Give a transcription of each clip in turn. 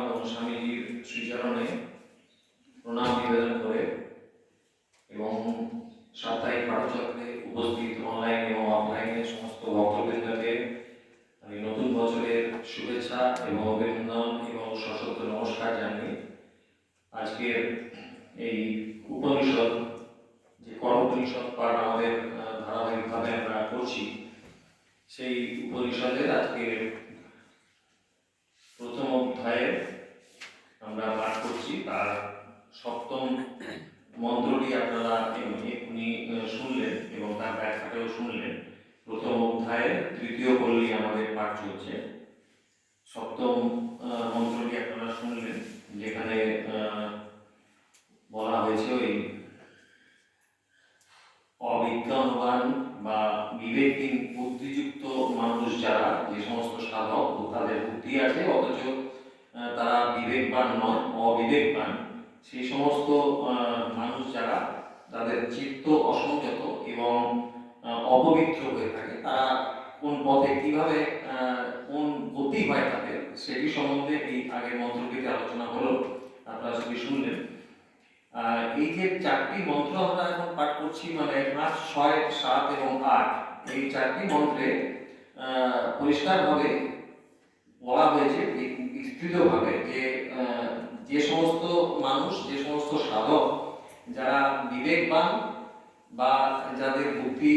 এবং স্বামীজির শ্রীচরণে প্রণাম নিবেদন করে এবং সাপ্তাহিক পাঠচক্রে উপস্থিত অনলাইন এবং অফলাইনে সমস্ত ভক্তবৃন্দকে আমি নতুন বছরের শুভেচ্ছা এবং অভিনন্দন এবং সশস্ত্র নমস্কার জানাই আজকের এই উপনিষদ, যে কর্মোপনিষদ পাঠ আমাদের ধারাবাহিকভাবে আমরা করছি, সেই উপনিষদের আজকে প্রথম অধ্যায়ে আমরা পাঠ করছি তার সপ্তম মন্ত্রটি আপনারা এক্ষুনি আহ, শুনলেন এবং তার ব্যাখ্যাটাও শুনলেন। প্রথম অধ্যায়ে তৃতীয় পল্লী আমাদের পাঠ চলছে। সপ্তম মন্ত্রটি আপনারা শুনলেন, যেখানে বলা হয়েছে ওই অবিজ্ঞানবান বা বিবেকহীন বুদ্ধিযুক্ত মানুষ যারা, যে সমস্ত সাধক, তাদের বুদ্ধি আছে, অথচ তারা বিবেকবান নয়, অবিবেকবান। সেই সমস্ত মানুষ যারা, তাদের চিত্ত অসংযত এবং অপবিত্র হয়ে থাকে। তারা কোন পথে কীভাবে কোন গতি হয় তাদের, সেটি সম্বন্ধে এই আগের মন্ত্রটিতে আলোচনা হলো, আপনারা সেটি শুনলেন। এই যে চারটি মন্ত্র আমরা এখন পাঠ করছি মানে পাঁচ, ছয়, সাত এবং আট, এই চারটি মন্ত্রে পরিষ্কারভাবে বলা হয়েছে বিস্তৃতভাবে যে যে সমস্ত মানুষ, যে সমস্ত সাধক, যারা বিবেকবান বা যাদের বুদ্ধি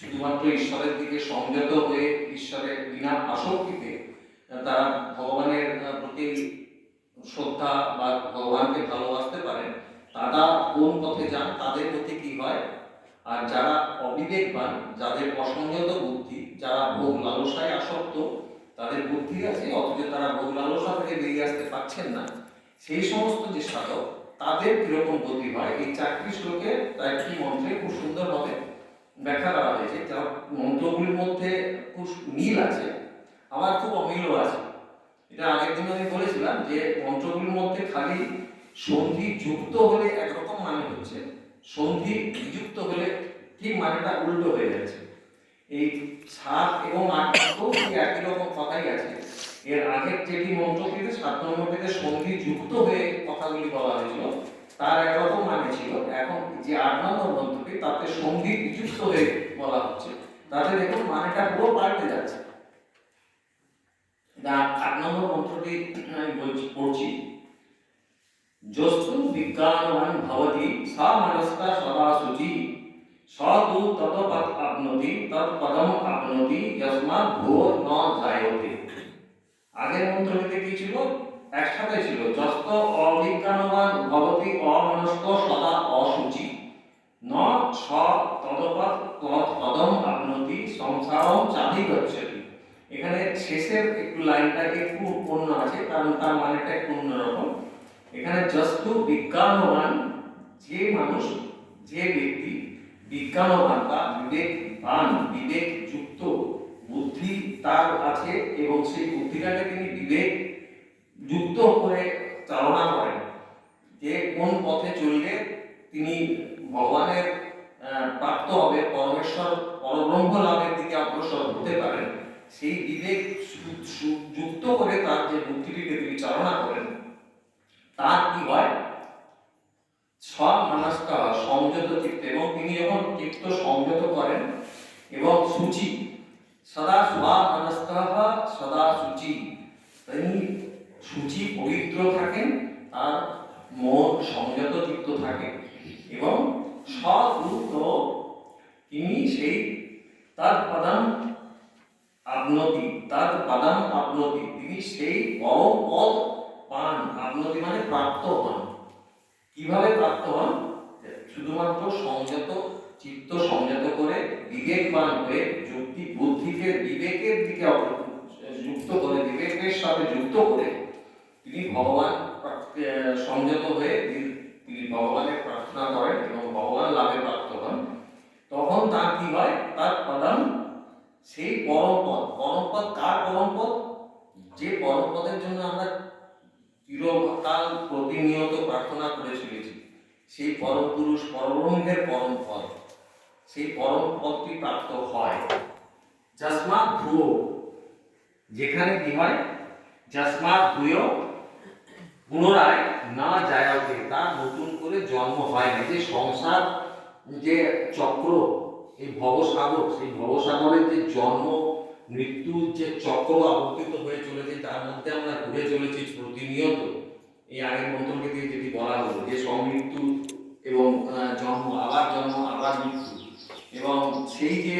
শুধুমাত্র ঈশ্বরের দিকে সংযত হয়ে ঈশ্বরের বিনা আসক্তিতে তারা ভগবানের প্রতি শ্রদ্ধা বা ভগবানকে ভালোবাসতে পারেন, তারা কোন পথে যান, তাদের প্রতি কি হয়? আর যারা অবিবেকবান, যাদের অসংযত বুদ্ধি, যারা ভোগ লালসায় আসক্ত, তাদের বুদ্ধি আছে, অথচ তারা ভোগ লালসা থেকে বেরিয়ে আসতে পারছেন না। সেই সমস্ত যে সাধক তাদের কীরকম গতি হয়? এই চারটি শ্লোকে চারটি মন্ত্রে খুব সুন্দরভাবে ব্যাখ্যা করা হয়েছে। যা মন্ত্রগুলির মধ্যে খুব মিল আছে, আবার খুব অমিলও আছে। এটা আগের দিন আমি বলেছিলাম যে মন্ত্রগুলির মধ্যে খালি সন্ধি যুক্ত হলে একরকম মানে হচ্ছে, সন্ধি বিযুক্ত হলে ঠিক মানেটা উল্টো হয়ে যাচ্ছে। এই সাত এবং আট একই রকম কথাই আছে। এর আগের যেটি মন্ত্রটিতে সাত নম্বরটিতে সন্ধি যুক্ত হয়ে কথাগুলি বলা হয়েছিল, তার একরকম মানে ছিল, এখন যে আট নম্বর মন্ত্রটি তাতে সন্ধি বিযুক্ত হয়ে বলা হচ্ছে। তাতে দেখুন, মানেটা পুরো পাল্টে যাচ্ছে। আট নম্বর মন্ত্রটি আমি বলছি, পড়ছি। যস্তু বিজ্ঞানবান ভবতি সদা স তু আপনতি, তৎপদম আপনতি, যস্মাৎ ভো ন জায়তে আগের মন্ত্রটিতে কি ছিল? একসাথে ছিল। যস্ত, অবিজ্ঞানবান ভবতি অমনস্ক, সদা অসুচি। ন স তদপদ তৎপদম আপনতি সংসারম, চাধি গচ্ছতি। এখানে শেষের একটু লাইনটা একটু অন্য আছে? কারণ তার মানেটা একটু অন্যরকম এখানে যস্তু বিজ্ঞানবান, যে মানুষ, যে ব্যক্তি বিজ্ঞানবান বা বিবেকবান বিবেক যুক্ত বুদ্ধি তার আছে এবং সেই বুদ্ধিটাকে তিনি বিবেক যুক্ত করে চালনা করেন যে কোন পথে চললে তিনি ভগবানের প্রাপ্ত হবে, পরমেশ্বর, পরব্রহ্ম লাভের দিকে অগ্রসর হতে পারেন। সেই বিবেক যুক্ত করে তার যে বুদ্ধিটিকে তিনি চালনা করেন, তার কি হয়? সব মানসকা সংযত চিত্ত। এবং তিনি যখন চিত্ত সংযত করেন এবং সূচি সদা মানসকা সদা সূচি তিনি সূচি পবিত্র থাকেন আর মন সংযত চিত্ত থাকে এবং সদ্রুত তিনি সেই তার পদম আপনতি তার পদম আপনতি তিনি সেই পরম পদ পান। আপনতি মানে প্রাপ্ত হন। কীভাবে প্রাপ্ত হন? শুধুমাত্র সংযত চিত্ত সংযত করে বিবেকবান হয়ে যুক্তি বুদ্ধিকে বিবেকের দিকে যুক্ত করে, বিবেকের সাথে যুক্ত করে তিনি ভগবান সংযত হয়ে তিনি- ভগবানের প্রার্থনা করেন এবং ভগবান লাভে প্রাপ্ত হন। তখন তার কি হয়? তার প্রধান সেই পরমপদ। পরমপদ কার পরমপদ? যে পরমপদের জন্য আমরা চিরকাল প্রতিনিয়ত প্রার্থনা করে চলেছি, সেই পরম পুরুষ পরব্রহ্মের পরম পদ সেই পরম পদটি প্রাপ্ত হয় যস্মাৎ ভুয়ো যেখানে কি হয়? যস্মাৎ ভূয় পুনরায় না জায়গাতে তার নতুন করে জন্ম হয় না। যে সংসার, যে চক্র, এই ভবসাগর, সেই ভবসাগরের যে জন্ম মৃত্যুর যে চক্র আবর্তিত হয়ে চলেছে, তার মধ্যে আমরা ঘুরে চলেছি প্রতিনিয়ত। এই আগের মন্ত্রকে দিয়ে যদি বলা হলো, যে সমৃত্যু এবং জন্ম, আবার জন্ম, আবার মৃত্যু। এবং সেই যে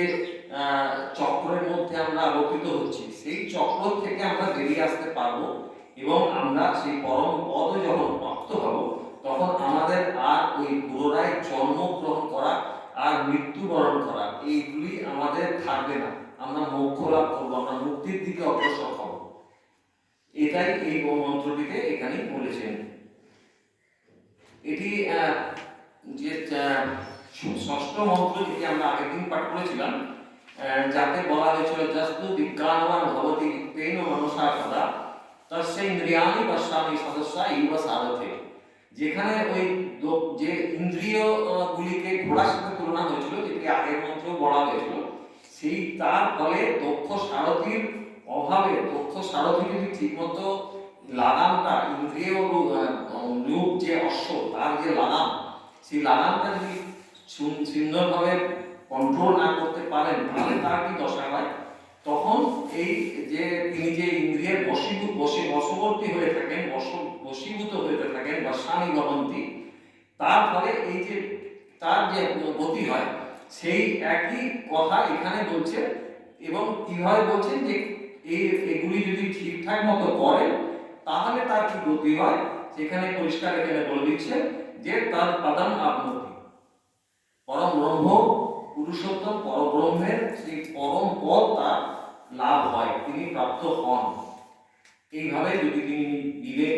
চক্রের মধ্যে আমরা আবর্তিত হচ্ছি, সেই চক্র থেকে আমরা বেরিয়ে আসতে পারব। এবং আমরা সেই পরম পদ যখন প্রাপ্ত হব, তখন আমাদের আর ওই পুনরায় জন্মগ্রহণ করা আর মৃত্যুবরণ করা, এইগুলি আমাদের থাকবে না। আমরা মোক্ষ লাভ করব, আমরা মুক্তির দিকে অগ্রসর হব। এটাই এই মন্ত্রটিতে এখানেই বলেছেন এটি যে ষষ্ঠ মন্ত্র যেটি আমরা আগের দিন পাঠ করেছিলাম যাতে বলা হয়েছিল যস্তু বিজ্ঞানবান ভবতি তেন মনসা সদা। তস্য ইন্দ্রিয়াণি পশ্যামি সদস্যা ইব সারথে যেখানে ওই যে ইন্দ্রিয় গুলিকে ঘোড়ার সাথে তুলনা হয়েছিল যেটি আগের মন্ত্র বলা হয়েছিল সেই তার ফলে দক্ষ সারথীর অভাবে দক্ষ সারথী যদি ঠিকমতো লাগামটা ইন্দ্রিয় রূপ, যে অশ্ব তার যে লাগাম সেই লাগামটা যদি সুন- সুন্দরভাবে কন্ট্রোল না করতে পারেন তাহলে তার কি দশা হয়? তখন এই যে তিনি যে ইন্দ্রিয়ের বশীভূত বসে বশবর্তী হয়ে থাকেন, বশ বশীভূত হয়ে থাকেন বা স্বামী ভবন্তী, তার ফলে এই যে তার যে গতি হয়, সেই একই কথা এখানে বলছে এবং কীভাবে বলছেন যে এই এগুলি যদি ঠিকঠাক মতো করেন তাহলে তার কি গতি হয়? সেখানে পরিষ্কার এখানে বলে দিচ্ছে যে তার পাদান আপনতি পরম ব্রহ্ম, পুরুষোত্তম পরব্রহ্মের সেই পরম পদ তার লাভ হয় তিনি প্রাপ্ত হন। এইভাবে যদি তিনি বিবেক